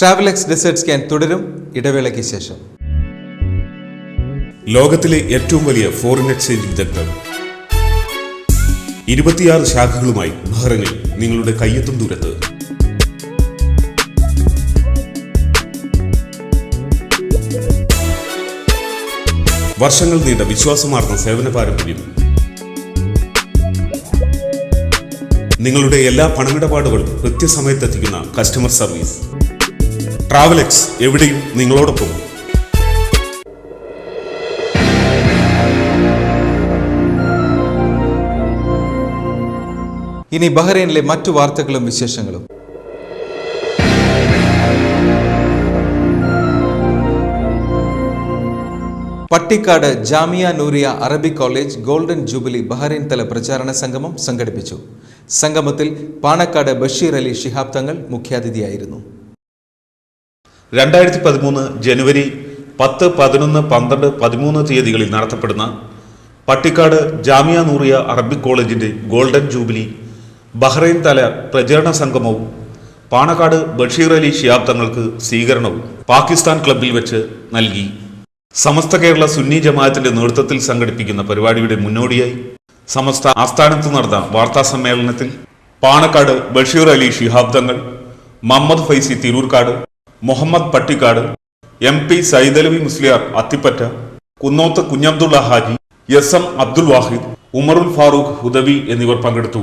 ട്രാവലെക്സ് desert scan തുടരും ഇടവേളയ്ക്ക് ശേഷം. ലോകത്തിലെ ഏറ്റവും വലിയ ഫോറിൻ എക്സ്ചേഞ്ച് വിദഗ്ധർ. ഇരുപത്തിയാറ് ശാഖകളുമായി ബഹ്റൈനിൽ നിങ്ങളുടെ കയ്യെത്തും ദൂരത്ത്. വർഷങ്ങൾ നീണ്ട വിശ്വാസമാർന്ന സേവന പാരമ്പര്യം. നിങ്ങളുടെ എല്ലാ പണമിടപാടുകളും കൃത്യസമയത്തെത്തിക്കുന്ന കസ്റ്റമർ സർവീസ് ട്രാവലെക്സ് എവിടെയും നിങ്ങളോടൊപ്പം. ഇനി ബഹ്റൈനിലെ മറ്റു വാർത്തകളും വിശേഷങ്ങളും. Pattikkad Jamia Nooriya Arabic college golden jubilee Bahrain തല പ്രചാരണ സംഗമം സംഘടിപ്പിച്ചു. സംഗമത്തിൽ പാണക്കാട് ബഷീർ അലി ശിഹാബ് തങ്ങൾ മുഖ്യാതിഥിയായിരുന്നു. രണ്ടായിരത്തി പതിമൂന്ന് ജനുവരി പത്ത് പതിനൊന്ന് പന്ത്രണ്ട് പതിമൂന്ന് തീയതികളിൽ നടത്തപ്പെടുന്ന പട്ടിക്കാട് ജാമിയ നൂറിയ അറബിക് കോളേജിന്റെ ഗോൾഡൻ ജൂബിലി ബഹ്റൈൻ തല പ്രചരണ സംഗമവും പാണക്കാട് ബഷീർ അലി ഷിയാബ് തങ്ങൾക്ക് സ്വീകരണവും പാകിസ്ഥാൻ ക്ലബിൽ വെച്ച് നൽകി. സമസ്ത കേരള സുന്നി ജമാഅത്തിന്റെ നേതൃത്വത്തിൽ സംഘടിപ്പിക്കുന്ന പരിപാടിയുടെ മുന്നോടിയായി സമസ്ത ആസ്ഥാനത്ത് നടന്ന വാർത്താ സമ്മേളനത്തിൽ Panakkad Basheer Ali Shihab Thangal Muhammad Faizy Thirurkad Muhammad Pattikkad M P Saidalavi Musliyar Athippatta Kunnoth Kunhabdulla Haji S M Abdul Wahid Umarul Farooq Hudavi എന്നിവർ പങ്കെടുത്തു.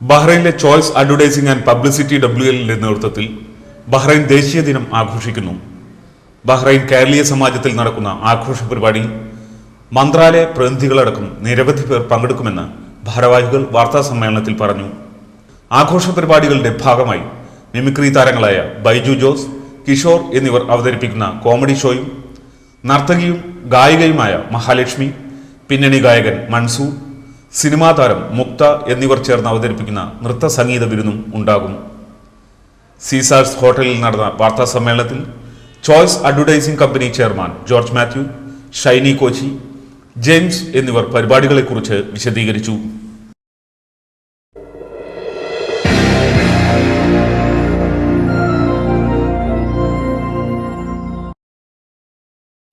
ബഹ്റൈനിലെ Choice Advertising and Publicity W എല്ലിന്റെ നേതൃത്വത്തിൽ ബഹ്റൈൻ ദേശീയ ദിനം ആഘോഷിക്കുന്നു. ബഹ്റൈൻ കേരളീയ സമാജത്തിൽ നടക്കുന്ന ആഘോഷ പരിപാടിയിൽ മന്ത്രാലയ പ്രതിനിധികളടക്കം നിരവധി പേർ പങ്കെടുക്കുമെന്ന് ഭാരവാഹികൾ വാർത്താ സമ്മേളനത്തിൽ പറഞ്ഞു. ആഘോഷ പരിപാടികളുടെ ഭാഗമായി മിമിക്രി താരങ്ങളായ ബൈജു ജോസ് കിഷോർ എന്നിവർ അവതരിപ്പിക്കുന്ന കോമഡി ഷോയും നർത്തകിയും ഗായികയുമായ മഹാലക്ഷ്മി പിന്നണി ഗായകൻ മൻസൂർ സിനിമാ താരം മുക്ത എന്നിവർ ചേർന്ന് അവതരിപ്പിക്കുന്ന നൃത്ത സംഗീത വിരുന്നും ഉണ്ടാകും. സീസാർസ് ഹോട്ടലിൽ നടന്ന വാർത്താ സമ്മേളനത്തിൽ Choice Advertising company chairman George Mathew Shiny Kochi James എന്നിവർ പരിപാടികളെക്കുറിച്ച് വിശദീകരിച്ചു.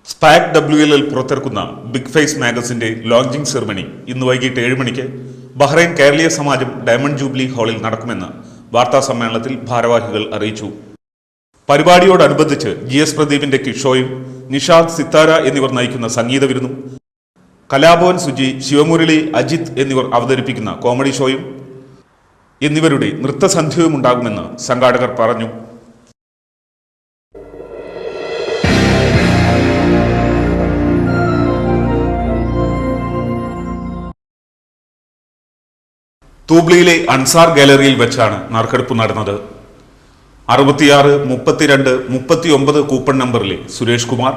സ്പാക് ഡബ്ല്യു എൽ എൽ പുറത്തിറക്കുന്ന ബിഗ് ഫേസ് മാഗസിന്റെ ലോഞ്ചിംഗ് സെറമണി ഇന്ന് വൈകിട്ട് ഏഴ് മണിക്ക് ബഹ്റൈൻ കേരളീയ സമാജം ഡയമണ്ട് ജൂബിലി ഹാളിൽ നടക്കുമെന്ന് വാർത്താ സമ്മേളനത്തിൽ ഭാരവാഹികൾ അറിയിച്ചു. പരിപാടിയോടനുബന്ധിച്ച് ജി എസ് പ്രദീപിന്റെ കിഷോയും നിഷാദ് സിത്താര എന്നിവർ നയിക്കുന്ന സംഗീത വിരുന്നും കലാഭവൻ സുജി ശിവമുരളി അജിത് എന്നിവർ അവതരിപ്പിക്കുന്ന കോമഡി ഷോയും എന്നിവരുടെ നൃത്തസന്ധ്യവും ഉണ്ടാകുമെന്ന് സംഘാടകർ പറഞ്ഞു. തൂബ്ലിയിലെ അൻസാർ ഗാലറിയിൽ വെച്ചാണ് നറുക്കെടുപ്പ് നടന്നത്. അറുപത്തിയാറ് മുപ്പത്തിരണ്ട് മുപ്പത്തി ഒമ്പത് കൂപ്പൺ നമ്പറിലെ സുരേഷ് കുമാർ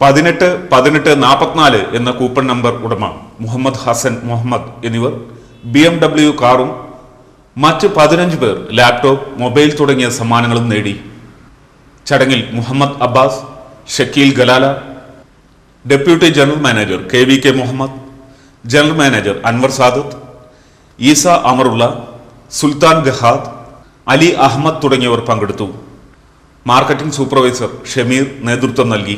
പതിനെട്ട് പതിനെട്ട് നാൽപ്പത്തിനാല് എന്ന കൂപ്പൺ നമ്പർ ഉടമ മുഹമ്മദ് ഹസൻ മുഹമ്മദ് എന്നിവർ ബി എം ഡബ്ല്യു കാറും മറ്റ് പതിനഞ്ച് പേർ ലാപ്ടോപ്പ് മൊബൈൽ തുടങ്ങിയ സമ്മാനങ്ങളും നേടി. ചടങ്ങിൽ Muhammad Abbas Shakeel Galala deputy general manager K V K Muhammad general manager Anwar Sadath Isa Amarullah Sultan Gahad Ali Ahmed തുടങ്ങിയവർ പങ്കെടുത്തു. മാർക്കറ്റിംഗ് സൂപ്പർവൈസർ ഷമീർ നേതൃത്വം നൽകി.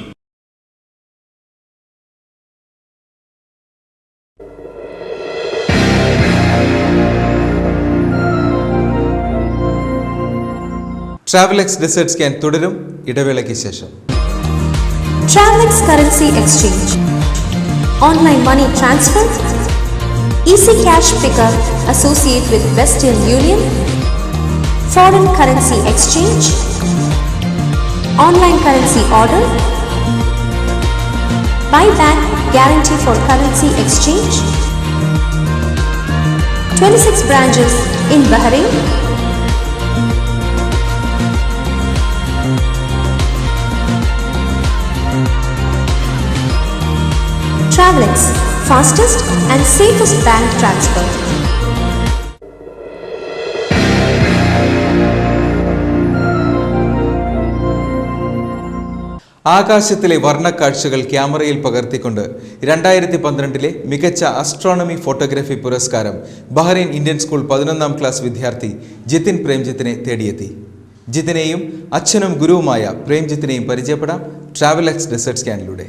ട്രാവലെക്സ് ഡെസേർട്ട് സ്കാൻ തുടരും ഇടവേളയ്ക്ക് ശേഷം Travelex Currency Exchange. Online money transfer. Easy cash pickup. Associate with Western Union. Foreign currency exchange. Online currency order. Buyback guarantee for currency exchange. 26 branches in Bahrain. Travelex, fastest and safest bank transfer. ആകാശത്തിലെ വർണക്കാഴ്ചകൾ ക്യാമറയിൽ പകർത്തിക്കൊണ്ട് രണ്ടായിരത്തി പന്ത്രണ്ടിലെ മികച്ച astronomy photography പുരസ്കാരം Bahrain Indian school പതിനൊന്നാം class വിദ്യാർത്ഥി ജിതിൻ പ്രേംജിത്തിനെ തേടിയെത്തി ജിതിനെയും അച്ഛനും ഗുരുവുമായ പ്രേംജിത്തിനെയും പരിചയപ്പെടാം ട്രാവൽ എക്സ് ഡെസേർട്ട് സ്കാനിലൂടെ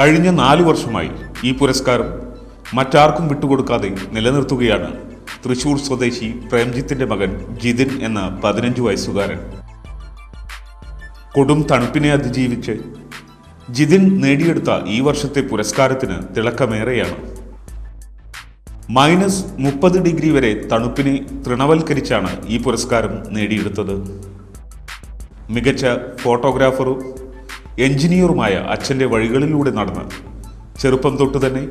കഴിഞ്ഞ നാല് വർഷമായി ഈ പുരസ്കാരം മറ്റാർക്കും വിട്ടുകൊടുക്കാതെ നിലനിർത്തുകയാണ് തൃശൂർ സ്വദേശി പ്രേംജിത്തിന്റെ മകൻ ജിതിൻ എന്ന പതിനഞ്ചു വയസ്സുകാരൻ. കൊടും തണുപ്പിനെ അതിജീവിച്ച് ജിതിൻ നേടിയെടുത്ത ഈ വർഷത്തെ പുരസ്കാരത്തിന് തിളക്കമേറെയാണ്. മൈനസ് മുപ്പത് ഡിഗ്രി വരെ തണുപ്പിനെ തൃണവൽക്കരിച്ചാണ് ഈ പുരസ്കാരം നേടിയെടുത്തത്. മികച്ച ഫോട്ടോഗ്രാഫറും എഞ്ചിനീയറുമായ അച്ഛന്റെ വഴികളിലൂടെ നടന്ന് ചെറുപ്പം തൊട്ട് തന്നെ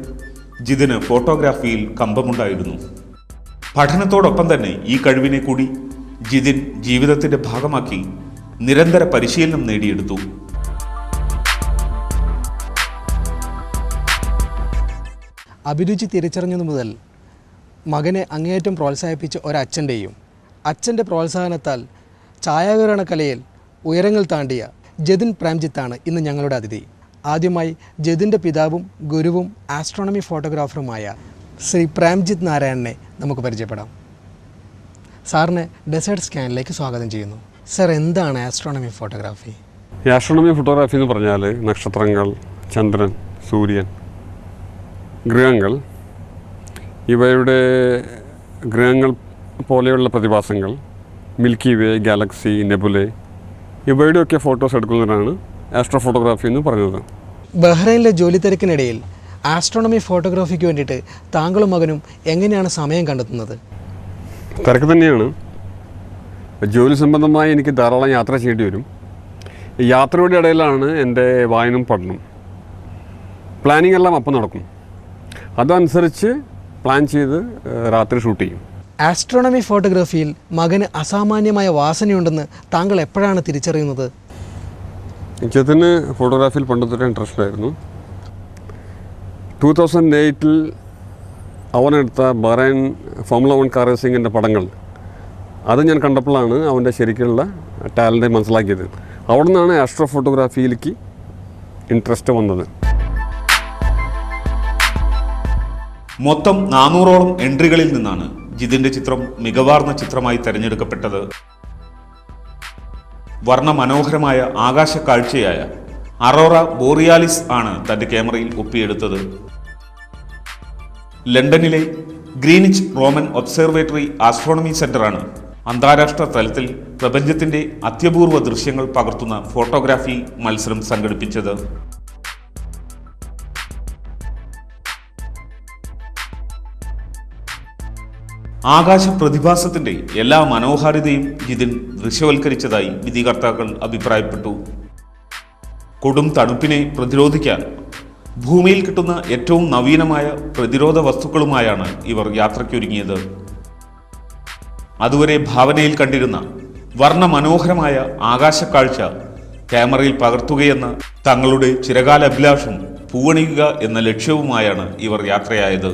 ജിതിന് ഫോട്ടോഗ്രാഫിയിൽ കമ്പമുണ്ടായിരുന്നു. പഠനത്തോടൊപ്പം തന്നെ ഈ കഴിവിനെ കൂടി ജിതിൻ ജീവിതത്തിന്റെ ഭാഗമാക്കി നിരന്തര പരിശീലനം നേടിയെടുത്തു. അഭിരുചി തിരിച്ചറിഞ്ഞതു മുതൽ മകനെ അങ്ങേയറ്റം പ്രോത്സാഹിപ്പിച്ച ഒരച്ഛന്റെയും അച്ഛന്റെ പ്രോത്സാഹനത്താൽ ഛായാഗ്രഹണ കലയിൽ ഉയരങ്ങൾ താണ്ടിയ ജതിൻ പ്രേംജിത്താണ് ഇന്ന് ഞങ്ങളുടെ അതിഥി. ആദ്യമായി ജതിന്റെ പിതാവും ഗുരുവും ആസ്ട്രോണമി ഫോട്ടോഗ്രാഫറുമായ ശ്രീ പ്രേംജിത്ത് നാരായണനെ നമുക്ക് പരിചയപ്പെടാം. സാറിനെ ഡെസേർട്ട് സ്കാനിലേക്ക് സ്വാഗതം ചെയ്യുന്നു. സർ എന്താണ് ആസ്ട്രോണമി ഫോട്ടോഗ്രാഫി? ആസ്ട്രോണമി ഫോട്ടോഗ്രാഫി എന്ന് പറഞ്ഞാൽ നക്ഷത്രങ്ങൾ ചന്ദ്രൻ സൂര്യൻ ഗ്രഹങ്ങൾ. ഇവയുടെ ഗ്രഹങ്ങൾ പോലെയുള്ള പ്രതിഭാസങ്ങൾ മിൽക്കി വേ ഗാലക്സി നെബുലെ ഇവയുടെയൊക്കെ ഫോട്ടോസ് എടുക്കുന്നതിനാണ് ആസ്ട്രോ ഫോട്ടോഗ്രാഫി എന്ന് പറയുന്നത് ബഹ്റൈനിലെ ജോലി തിരക്കിനിടയിൽ ആസ്ട്രോണമി ഫോട്ടോഗ്രാഫിക്ക് വേണ്ടിയിട്ട് താങ്കളും മകനും എങ്ങനെയാണ് സമയം കണ്ടെത്തുന്നത്? തിരക്ക് തന്നെയാണ്. ജോലി സംബന്ധമായി എനിക്ക് ധാരാളം യാത്ര ചെയ്യേണ്ടി വരും. യാത്രയുടെ ഇടയിലാണ് എന്റെ വായനും പഠനം പ്ലാനിങ് എല്ലാം അപ്പം നടക്കും. അതനുസരിച്ച് പ്ലാൻ ചെയ്ത് രാത്രി ഷൂട്ട് ചെയ്യും. ആസ്ട്രോണമി ഫോട്ടോഗ്രാഫിയിൽ മകന് അസാമാന്യമായ വാസനയുണ്ടെന്ന് താങ്കൾ എപ്പോഴാണ് തിരിച്ചറിയുന്നത്? ചെത്തിന് ഫോട്ടോഗ്രാഫിയിൽ പണ്ടത്തെ ഇൻട്രസ്റ്റ് ആയിരുന്നു. ടൂ തൗസൻഡ് എയ്റ്റിൽ അവനെടുത്ത ബറൈൻ ഫോമുല വൺ കാർ റേസിങ്ങിന്റെ പടങ്ങൾ. അത് ഞാൻ കണ്ടപ്പോഴാണ് അവന്റെ ശരിക്കുള്ള ടാലന്റ് മനസ്സിലാക്കിയത്. അവിടെ നിന്നാണ് ആസ്ട്രോ ഫോട്ടോഗ്രാഫിയിലേക്ക് ഇൻട്രസ്റ്റ് വന്നത്. മൊത്തം നാനൂറോളം എൻട്രികളിൽ നിന്നാണ് ജിതിന്റെ ചിത്രം മികവാർന്ന ചിത്രമായി തിരഞ്ഞെടുക്കപ്പെട്ടത് വർണ മനോഹരമായ ആകാശ കാഴ്ചയായ അറോറ ബോറിയാലിസ് ആണ് തന്റെ ക്യാമറയിൽ ഒപ്പിയെടുത്തത്. ലണ്ടനിലെ ഗ്രീനിച്ച് റോമൻ ഒബ്സർവേറ്ററി ആസ്ട്രോണമി സെന്ററാണ് അന്താരാഷ്ട്ര തലത്തിൽ പ്രപഞ്ചത്തിന്റെ അത്യപൂർവ ദൃശ്യങ്ങൾ പകർത്തുന്ന ഫോട്ടോഗ്രാഫി മത്സരം സംഘടിപ്പിച്ചത്. ആകാശ പ്രതിഭാസത്തിന്റെ എല്ലാ മനോഹാരിതയും ജിതിൻ ദൃശ്യവൽക്കരിച്ചതായി വിധികർത്താക്കൾ അഭിപ്രായപ്പെട്ടു. കൊടും തണുപ്പിനെ പ്രതിരോധിക്കാൻ ഭൂമിയിൽ കിട്ടുന്ന ഏറ്റവും നവീനമായ പ്രതിരോധ വസ്തുക്കളുമായാണ് ഇവർ യാത്രയ്ക്കൊരുങ്ങിയത്. അതുവരെ ഭാവനയിൽ കണ്ടിരുന്ന വർണ മനോഹരമായ ആകാശക്കാഴ്ച ക്യാമറയിൽ പകർത്തുകയെന്ന തങ്ങളുടെ ചിരകാല അഭിലാഷം പൂവണിയുക എന്ന ലക്ഷ്യവുമായാണ് ഇവർ യാത്രയായത്.